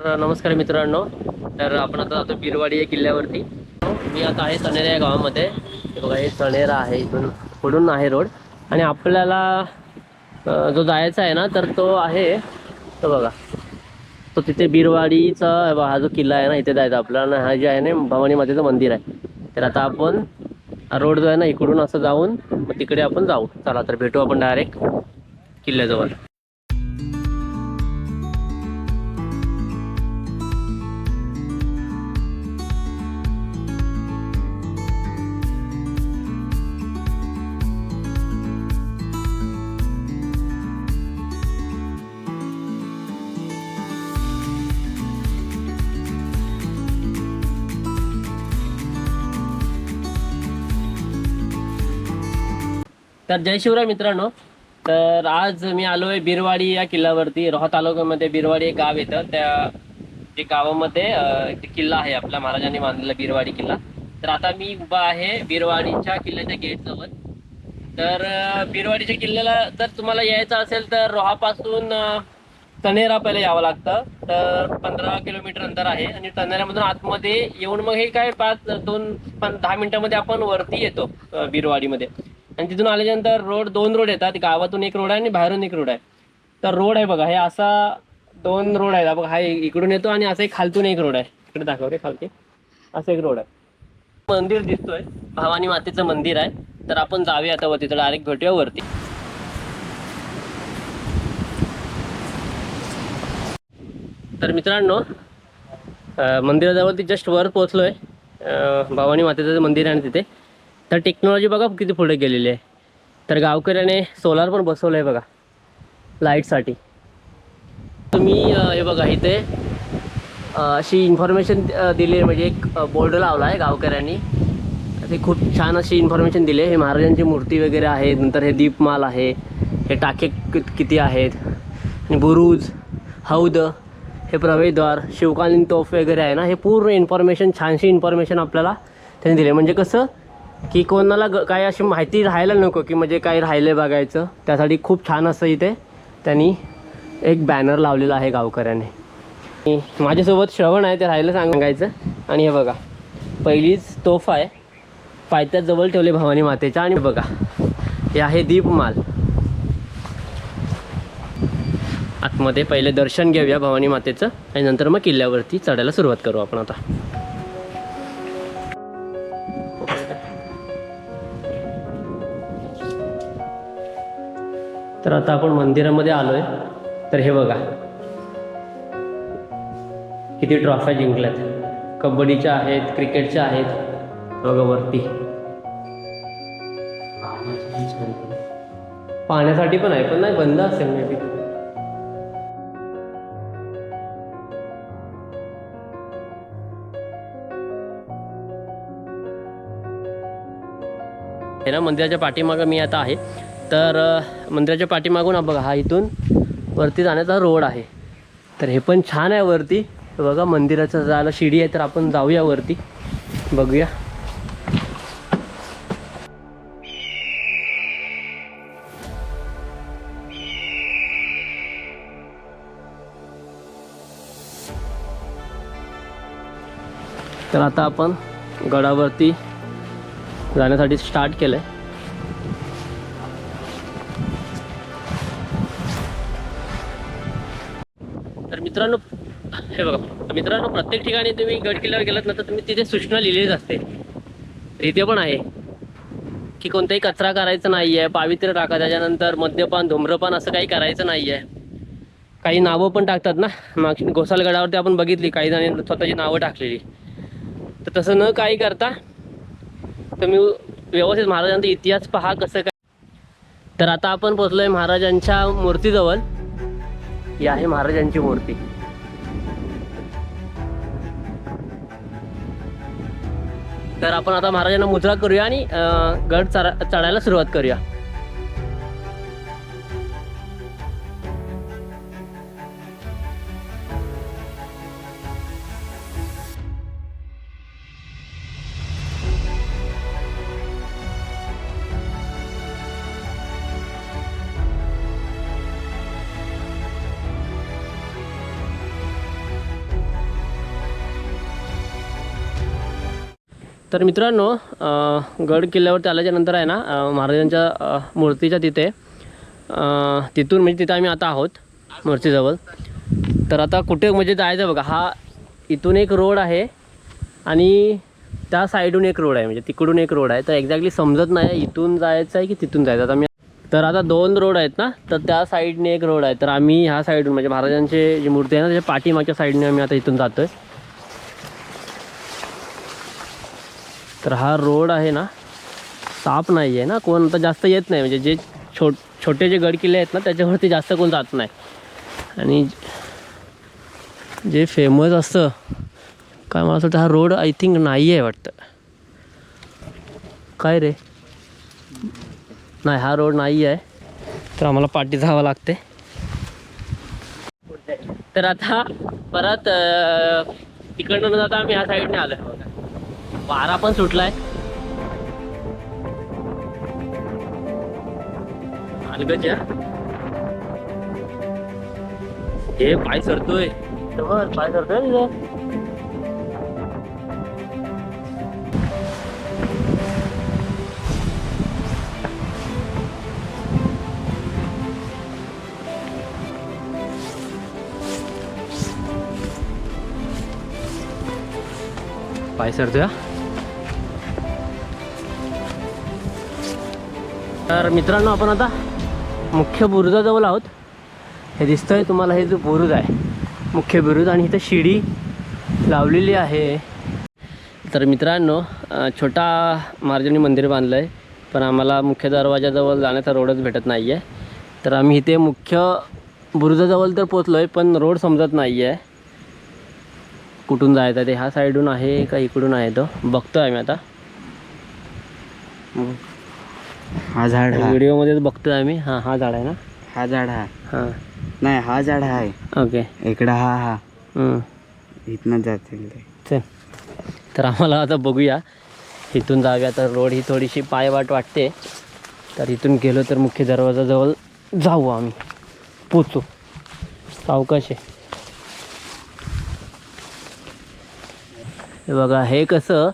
तर नमस्कार मित्रांनो. तर आपण आता जातो बिरवाडी या किल्ल्यावरती. मी आता आहे सणेरा या गावामध्ये. हे बघा हे सणेरा आहे इथून. पुढून आहे रोड. आणि आपल्याला जो जायचा आहे ना तर तो आहे तो बघा. तो तिथे बिरवाडीचा हा जो किल्ला आहे ना इथे जायचा. आपल्याला हा जे आहे ना भवानी मातेचं मंदिर आहे. तर आता आपण रोड जो आहे ना इकडून असं जाऊन मग तिकडे आपण जाऊ. चला तर भेटू आपण डायरेक्ट किल्ल्याजवळ. तर जय शिवराय मित्रांनो. तर आज मी आलो आहे बिरवाडी या किल्ल्यावरती. रोहा तालुक्यामध्ये बिरवाडी एक गाव येतं. त्या जे गावामध्ये किल्ला आहे आपला. महाराजांनी बांधलेला बिरवाडी किल्ला. तर आता मी उभा आहे बिरवाडीच्या किल्ल्याच्या गेटजवळ. तर बिरवाडीच्या किल्ल्याला जर तुम्हाला यायचं असेल तर रोहापासून तनेरा पहिले यावं लागतं. तर पंधरा किलोमीटर अंतर आहे आणि तनेरामधून आतमध्ये येऊन मग हे काय पाच दोन पण दहा मिनिटामध्ये आपण वरती येतो बिरवाडीमध्ये. आणि तिथून आल्याच्यानंतर रोड दोन रोड येतात. गावातून एक रोड आहे आणि बाहेरून एक रोड आहे. तर रोड आहे बघा हे असा दोन रोड आहेत बघा हा इकडून येतो आणि असा एक खालतून एक रोड आहे. इकडे दाखव रे खालती. असं एक रोड आहे. मंदिर दिसतोय. भवानी मातेचं मंदिर आहे. तर आपण जाऊया आता वरती तर डायरेक्ट भेटूया वरती. तर मित्रांनो मंदिराजवळ ती जस्ट वर पोहोचलोय. भवानी मातेचं मंदिर आहे ना तिथे. तर टेक्नॉलॉजी बघा किती पुढे गेलेली आहे. तर गावकऱ्याने सोलार पण बसवलं आहे बघा लाईटसाठी तुम्ही हे बघा इथे अशी इन्फॉर्मेशन दिली आहे. म्हणजे एक बोर्ड लावला आहे गावकऱ्यांनी. ते खूप छान अशी इन्फॉर्मेशन दिली आहे. हे महाराजांची मूर्ती वगैरे आहे नंतर हे दीपमाल आहे. हे टाके किती आहेत? आणि बुरुज हौद हे प्रवेशद्वार शिवकालीन तोफ वगैरे आहे ना हे पूर्ण इन्फॉर्मेशन छानशी इन्फॉर्मेशन आपल्याला त्यांनी दिली म्हणजे कसं की कोणाला ग काय अशी माहिती राहायला नको की म्हणजे काय राहिले बघायचं. त्यासाठी खूप छान असं इथे त्यांनी एक बॅनर लावलेला आहे गावकऱ्याने. माझ्यासोबत श्रवण आहे ते राहायला सांगायचं. आणि हे बघा पहिलीच तोफ आहे. पायथ्यात जवळ ठेवले भवानी मातेच्या. आणि बघा हे आहे दीपमाल. आतमध्ये पहिले दर्शन घेऊया भवानी मातेचं. आणि नंतर मग किल्ल्यावरती चढायला सुरुवात करू आपण आता. तर आता आपण मंदिरामध्ये आलोय. तर हे बघा. किती ट्रॉफ्या जिंकल्यात. कबड्डीच्या आहेत क्रिकेटच्या आहेत. बघा वरती. पाण्यासाठी पण आहे पण नाही बंद असेल मे बी. हे ना मंदिराच्या पाठीमागं मी आता आहे. तर मंदिराच्या पाठीमागून हा बघा हा इथून वरती जाण्याचा रोड आहे. तर हे पण छान आहे वरती. बघा मंदिराचं जायला शिडी आहे तर आपण जाऊया वरती. बघूया. तर आता आपण गडावरती जाण्यासाठी स्टार्ट केलं आहे मित्रांनो हे बघा. मित्रांनो प्रत्येक ठिकाणी तुम्ही गड किल्ल्यावर गेलात ना तर तुम्ही तिथे सूचना लिहिलीच असते. इथे पण आहे. की कोणताही कचरा करायचा नाही आहे पावित्र्य टाका त्याच्यानंतर मद्यपान धूम्रपान असं काही करायचं नाही आहे काही नावं पण टाकतात ना? माग गोसालगडावरती आपण बघितली काही जणांनी स्वतःची नावं टाकलेली. तर तसं न काही करता तुम्ही व्यवस्थित महाराजांचा इतिहास पहा कसं काय. तर आता आपण पोचलोय महाराजांच्या मूर्तीजवळ. ही आहे महाराजांची मूर्ती. तर आपण आता महाराजांना मुद्रा करूया आणि अं, गड चढा चढायला सुरुवात करूया. तर मित्रांनो गड किल्ल्यावरती आल्याच्यानंतर आहे ना महाराजांच्या मूर्तीच्या तिथे तिथून म्हणजे तिथं आम्ही आता आहोत मूर्तीजवळ. तर आता कुठे म्हणजे जायचं बघा हा इथून एक रोड आहे आणि त्या साईडून एक रोड आहे म्हणजे तिकडून एक रोड आहे. तर एक्झॅक्टली समजत नाही इथून जायचं आहे की तिथून जायचं आता मी तर आता दोन रोड आहेत ना तर त्या साईडने एक रोड आहे. तर आम्ही ह्या साईडून म्हणजे महाराजांचे जी मूर्ती आहे ना त्याच्या पाठीमागच्या साईडने आम्ही आता इथून जातो आहे तर हा रोड आहे ना साफ नाही आहे ना कोण आता जास्त येत नाही. म्हणजे जे छो छोटे जे गडकिल्ले आहेत ना त्याच्यावरती जास्त कोण जात नाही. आणि जे फेमस असतं काय मला असं वाटतं हा रोड आय थिंक नाही आहे वाटतं. काय रे? नाही हा रोड नाही आहे तर आम्हाला पाठी जावं लागते. तर आता परत तिकडनं न जाता आम्ही ह्या साईडने आलो वारा पण सुटलाय. हे पाय सरतोय. पाय सरतोय तिथं. पाय सरतोय तर मित्रांनो आपण आता मुख्य बुरुजाजवळ आहोत. हे दिसतंय तुम्हाला हे जो बुरुज आहे मुख्य बुरुज. आणि इथं शिडी लावलेली आहे. तर मित्रांनो छोटा मार्जनी मंदिर बांधलं आहे पण आम्हाला मुख्य दरवाजाजवळ जाण्याचा रोडच भेटत नाही आहे तर आम्ही इथे मुख्य बुरुजाजवळ तर पोचलो आहे पण रोड समजत नाही आहे कुठून जायचं आहे ते? ह्या साईडून आहे का इकडून आहे तो? बघतो आहे मी आता. हा झाड हा. व्हिडिओमध्येच बघतोय आम्ही. हां हा झाड आहे ना? हा झाड हा. हां. नाही हा झाड आहे. ओके. इकडं हा हा. हम्म. इथनं जातील ते. चल. तर आम्हाला आता बघूया. इथून जाऊया तर रोड ही थोडीशी पायवाट वाटते. तर इथून गेलो तर मुख्य दरवाजाजवळ जाऊ आम्ही. पोचू. सावकाश आहे हे बघा हे कसं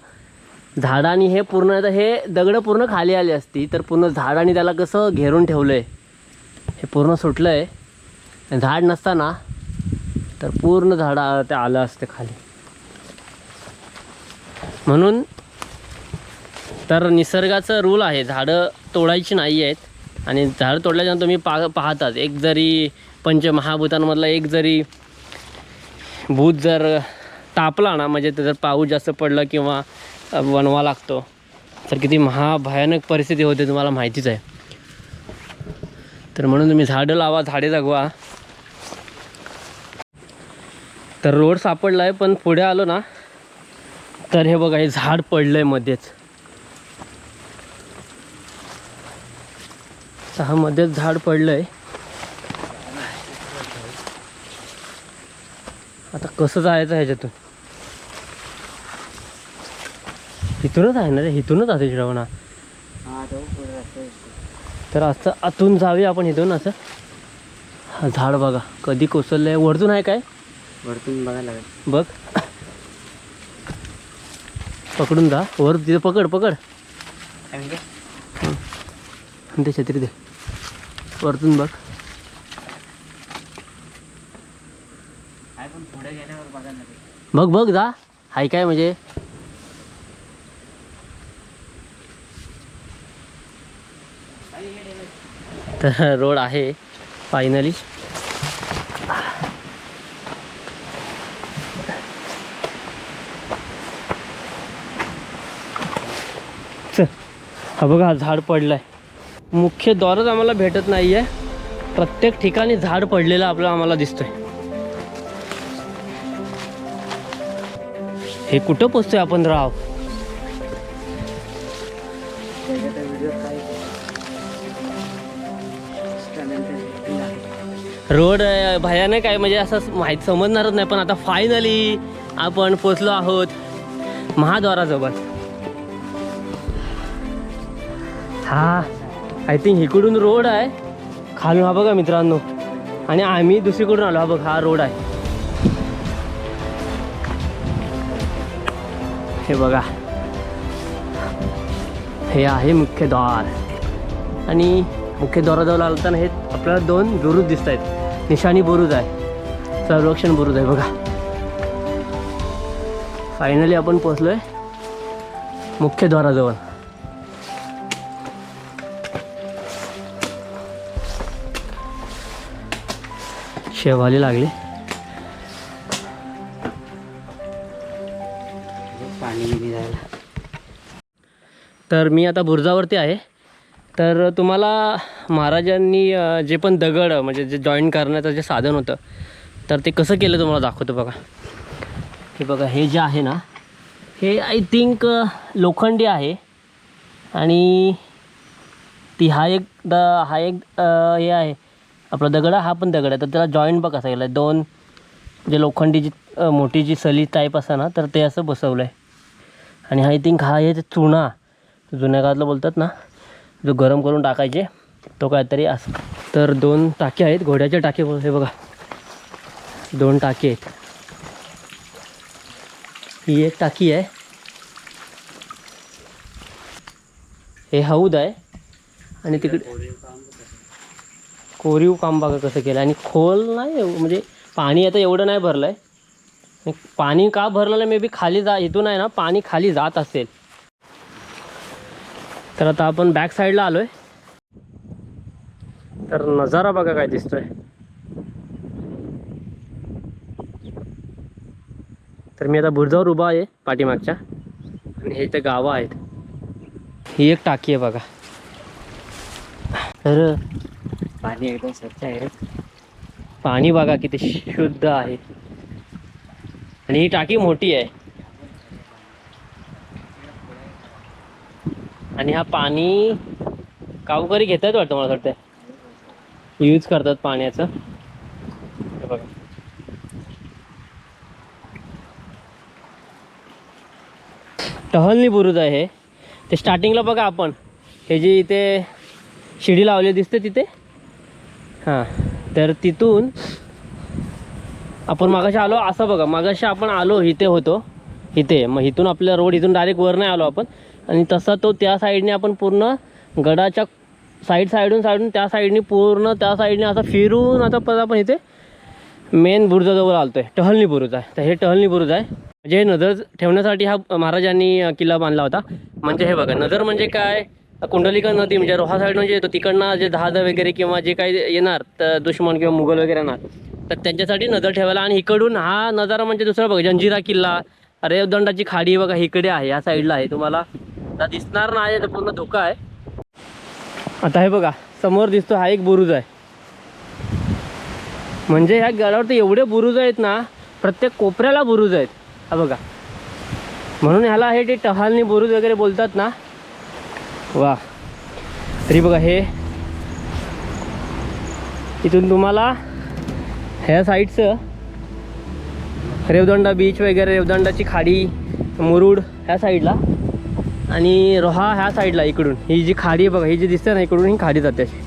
झाडाने हे पूर्ण आता हे दगडं पूर्ण खाली आली असती तर पूर्ण झाडाने त्याला कसं घेरून ठेवलं आहे हे पूर्ण सुटलं आहे झाड नसताना तर पूर्ण झाडं ते आलं असते खाली. म्हणून तर निसर्गाचं रूल आहे झाडं तोडायची नाही आहेत. आणि झाडं तोडल्याच्यानंतर तुम्ही पा पाहतात एक जरी पंचमहाभूतांमधला एक जरी भूत जर तापला ना म्हणजे ते जर पाऊस जास्त पडला किंवा बनवा लागतो. तर किती महाभयानक परिस्थिती होते तुम्हाला माहितीच आहे. तर म्हणून तुम्ही झाडं लावा झाडे जगवा. तर रोड सापडला आहे पण पुढे आलो ना तर हे बघा हे झाड पडलं आहे मध्येच हा मध्येच झाड पडलं आहे आता कसं जायचं ह्याच्यातून? इथूनच आहे ना रे इथूनच आहे श्रवणा. तर असं आतून जाऊया आपण इथून असं. झाड बघा कधी कोसळलंय. वरतून आहे काय? वरतून बघायला लागेल. बघ. पकडून जा. वर तिथे पकड पकड. ते? छत्री दे. वरतून बघ. बघ बघ जा. हाय काय म्हणजे? तर रोड आहे फायनली चल हा बघा झाड पडलाय. मुख्य द्वारच आम्हाला भेटत नाही आहे प्रत्येक ठिकाणी झाड पडलेलं आपलं आम्हाला दिसतंय. हे कुठं पोचतोय आपण राव? रोड भयानक आहे. म्हणजे असं माहीत समजणारच नाही. पण आता फायनली आपण पोचलो आहोत महाद्वाराजवळ. हा आय थिंक इकडून रोड आहे. खालून हा बघा मित्रांनो. आणि आम्ही दुसरीकडून आलो. हा बघ हा रोड आहे. हे बघा. हे आहे मुख्य द्वार. आणि मुख्य द्वाराजवळ आलताना हे आपल्याला दोन बुरुज दिसत आहेत निशाणी बुरुज आहे. संरक्षण बुरुज आहे बघा. फायनली आपण पोचलोय मुख्य द्वाराजवळ. शेवाली लागली. पाणी तर मी आता बुर्जावरती आहे. तर तुम्हाला महाराजांनी जे पण दगड म्हणजे जे जॉईन करण्याचं जे साधन होतं तर ते कसं केलं तुम्हाला दाखवतो बघा. हे बघा हे जे आहे ना हे आय थिंक लोखंडी आहे. आणि ती हा एक द हा एक हे आहे. आपला दगड हा पण दगड आहे. तर त्याला जॉईंट बघ कसा गेला आहे दोन जे लोखंडी जी मोठी जी सली टाईप असा ना तर ते असं बसवलं आहे आणि आय थिंक हा हे चुना जुन्या काळातलं बोलतात ना जो गरम करून टाकायचे तो काहीतरी असं तर दोन टाके आहेत घोड्याचे टाके हे बघा. दोन टाके आहेत. ही एक टाकी आहे. हे हौद आहे. आणि तिकडे कोरीव काम बघा कसं केलं आणि खोल नाही म्हणजे पाणी आता एवढं नाही भरलं आहे पाणी का भरलेलं मे बी खाली जा इथून आहे ना पाणी खाली जात असेल. तर आता आपण बॅक साईडला आलोय. तर नजारा बघा काय दिसतोय. तर मी आता बुरजावर उभा आहे पाठीमागच्या. आणि हे इथे गावं आहेत. ही एक टाकी आहे बघा. तर पाणी एकदम स्वच्छ आहे पाणी बघा किती शुद्ध आहे. आणि ही टाकी मोठी आहे. आणि हा पाणी गावकरी घेतात वाटतं मला वाटतं यूज करतात पाण्याचं. बघा. टहलनी बुरुज आहे ते स्टार्टिंगला बघा आपण. हे जी इथे शिडी लावली दिसते तिथे. हां. तर तिथून आपण मागाशी आलो असं बघा. मागाशी आपण आलो इथे होतो. इथे. मग इथून आपल्या रोड इथून डायरेक्ट वर नाही आलो आपण. आणि तसा तो त्या साईडने आपण पूर्ण गडाच्या साईड साईडून साईडून त्या साईडने पूर्ण त्या साईडने असं फिरून आता परत आपण इथे मेन बुरुजाजवळ आलतो आहे टहलनी बुरुज आहे. तर हे टहलनी बुरुज आहे. म्हणजे हे नजर ठेवण्यासाठी हा महाराजांनी किल्ला बांधला होता. म्हणजे हे बघा नजर म्हणजे काय? कुंडलिका नदी म्हणजे रोहा साईडनं जे येतो. तिकडनं जे जहाज वगैरे किंवा जे काही येणार तर दुश्मन किंवा मुघल वगैरे येणार तर त्यांच्यासाठी नजर ठेवायला आणि इकडून हा नजारा म्हणजे दुसरा बघा जंजिरा किल्ला. रेवदंडाची खाडी बघा इकडे आहे या साईडला आहे. तुम्हाला आता दिसणार नाही तर पूर्ण धोका आहे. आता हे बघा समोर दिसतो हा एक बुरुज आहे. म्हणजे ह्या गडावरती एवढे बुरुज आहेत ना प्रत्येक कोपऱ्याला बुरुज आहेत. हा बघा. म्हणून ह्याला हे ते टहालनी बुरुज वगैरे बोलतात ना वा तरी बघा हे इथून तुम्हाला ह्या साईडचं रेवदंडा बीच वगैरे रेवदंडाची खाडी मुरुड ह्या साईडला आणि रोहा ह्या साईडला इकडून. ही जी खाडी आहे बघा ही जी दिसते ना इकडून ही खाडी जाते अशी.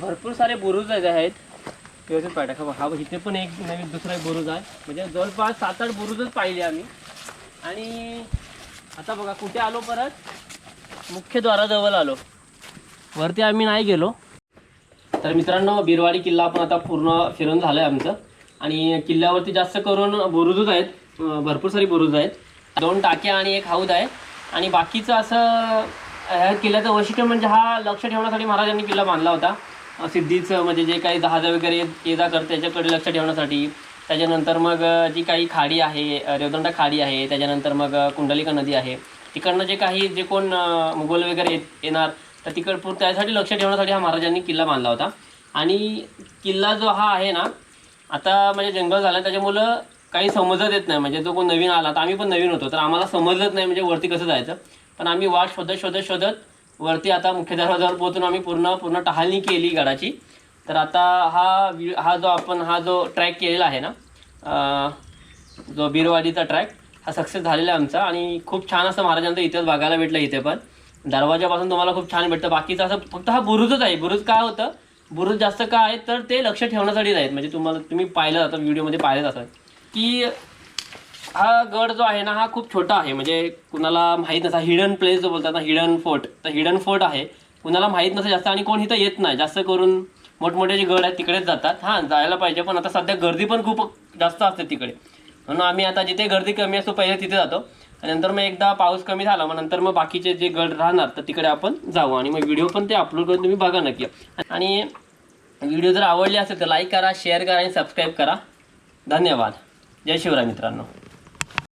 भरपूर सारे बुरुज आहेत आहेत. व्यवस्थित पाहिजे. हा इथे पण एक नवीन दुसरा एक बुरुज आहे. म्हणजे जवळपास सात आठ बुरुजच पाहिले आम्ही. आणि आता बघा कुठे आलो परत? मुख्य द्वाराजवळ आलो. वरती आम्ही नाही गेलो. तर मित्रांनो बिरवाडी किल्ला पण आता पूर्ण फिरून झालं आहे आमचं. आणि किल्ल्यावरती जास्त करून बुरुजच आहेत. भरपूर सारी बुरुज आहेत. दोन टाक्या आणि एक हौद आहे. आणि बाकीचं असं ह्या किल्ल्याचं वैशिष्ट्य म्हणजे हा लक्ष ठेवण्यासाठी महाराजांनी किल्ला बांधला होता. सिद्धीचं म्हणजे जे काही जहाजं वगैरे ये जा करते त्याच्याकडे लक्ष ठेवण्यासाठी त्याच्यानंतर मग जी काही खाडी आहे रेवदंडा खाडी आहे त्याच्यानंतर मग कुंडलिका नदी आहे. तिकडनं जे काही जे कोण मुघल वगैरे येत येणार तर तिकड त्यासाठी लक्ष ठेवण्यासाठी हा महाराजांनी किल्ला बांधला होता. आणि किल्ला जो हा आहे ना आता म्हणजे जंगल झालं त्याच्यामुळं काही समजत येत नाही. म्हणजे जो कोण नवीन आला तर आम्ही पण नवीन होतो. तर आम्हाला समजलंच नाही म्हणजे वरती कसं जायचं. पण आम्ही वाट शोधत शोधत शोधत वरती आता मुख्य दरवाजावर पोहोचून आम्ही पूर्ण पूर्ण टहालणी केली गडाची. तर आता हा वि- हा जो आपण हा जो ट्रॅक केलेला आहे ना जो बीरवाडीचा ट्रॅक हा सक्सेस झालेला आहे आमचा आणि खूप छान असं महाराजांचा इतिहास बघायला भेटला इथे पण. दरवाजापासून तुम्हाला खूप छान भेटतं. बाकीचं असं फक्त हा बुरुजच आहे. बुरुज काय होतं? बुरुज जास्त काय आहे तर ते लक्ष ठेवण्यासाठीच आहेत. म्हणजे तुम्हाला तुम्ही पाहिलं जातं व्हिडिओमध्ये पाहिलं जातं की हा गड जो आहे ना हा खूप छोटा आहे. म्हणजे कुणाला माहीत नसा हिडन प्लेस जो बोलतात ना हिडन फोर्ट तर हिडन फोर्ट आहे. कुणाला माहीत नसेल जास्त आणि कोण इथं येत नाही. जास्त करून मोठमोठे जे गड आहेत तिकडेच जातात. हां जायला पाहिजे. पण आता सध्या गर्दी पण खूप जास्त असते तिकडे. म्हणून आम्ही आता जिथे गर्दी कमी असतो पहिले तिथे जातो. आणि नंतर मग एकदा पाऊस कमी झाला मग नंतर मग बाकीचे जे गड राहणार तर तिकडे आपण जाऊ. आणि मग व्हिडिओ पण ते अपलोड करून तुम्ही बघा नक्की. आणि व्हिडिओ जर आवडले असेल तर लाईक करा शेअर करा आणि सबस्क्राईब करा. धन्यवाद. जय शिवराय मित्रांनो.